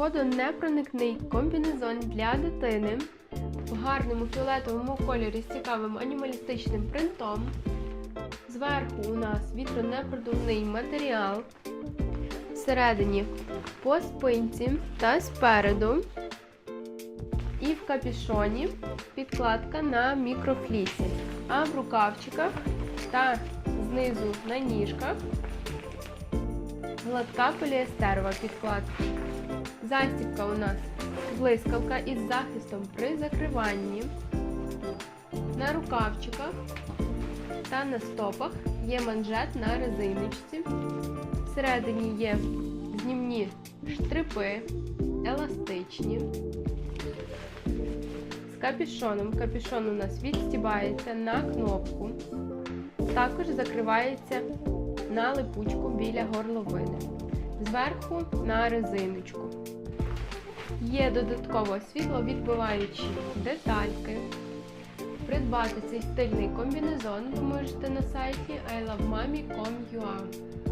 Водонепроникний комбінезон для дитини в гарному фіолетовому кольорі з цікавим анімалістичним принтом. Зверху у нас вітронепродувний матеріал. Всередині по спинці та спереду. І в капюшоні підкладка на мікрофлісі. А в рукавчиках та знизу на ніжках гладка поліестерова підкладка. Застібка у нас блискавка із захистом при закриванні. На рукавчиках та на стопах є манжет на резиночці. Всередині є знімні штрипи, еластичні. З капюшоном. Капюшон у нас відстібається на кнопку. Також закривається на липучку біля горловини. Зверху на резиночку. Є додатково світловідбиваючі детальки. Придбати цей стильний комбінезон ви можете на сайті ilovemami.com.ua